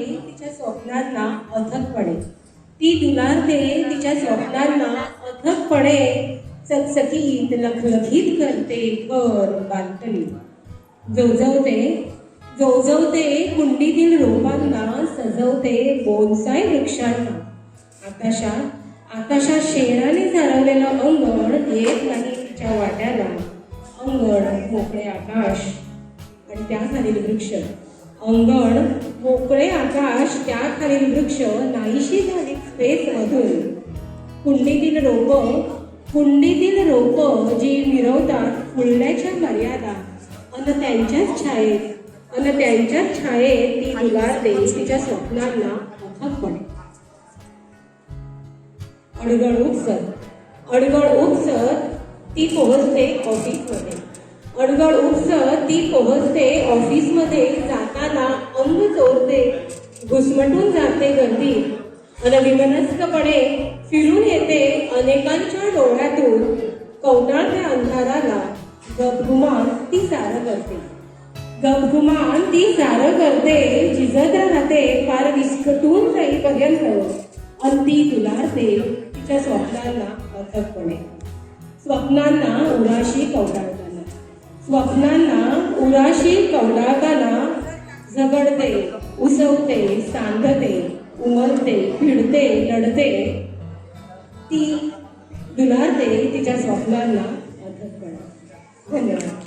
तिच्या स्वप्नांना अथकपणे ती दुलारते तिच्या स्वप्नांना अथकपणे चकचकीत लखलखीत करते घर बांधली जोजवते जोजवते कुंडीतील रोपांना सजवते बोनसाय वृक्षांना. आकाशात आकाशात शेणाने सारवलेलं अंगण येत नाही तिच्या वाट्याला. अंगण मोकळे आकाश. आणि त्या खालील वृक्ष. अंगण मोकळे आकाश त्याखालील वृक्ष नाहीशी झाली स्पेस मधून कुंडीतील रोप कुंडीतील रोप जी मिरवतात फुलण्याच्या मर्यादा. अन त्यांच्याच छायेत अन त्यांच्याच छायेत ती दुलारते तिच्या स्वप्नांना अथकपणे अडगळ उपसत अडगळ उपसत ती पोहोचते कॉफी अडगळ उपसत ती पोहोचते ऑफिसमध्ये जाताना अंग चोरते घुसमटून जाते गर्दी. अनविमनस्कपणे फिरून येते अनेकांच्या डोळ्यातून. कवटाळत्या अंधाराला गपगुमान ती सारं करते. गपगुमान ती सारं करते झिजत राहते फार विस्कटून जाईपर्यंत. अंती दुलारते तिच्या स्वप्नांना अथकपणे. स्वप्नांना उराशी कवटाळताना स्वप्नांना उराशी कवटाळताना झगडते उसवते सांधते उमलते भिडते लढते. ती दुलारते तिच्या स्वप्नांना अथकपणे धन्यवाद.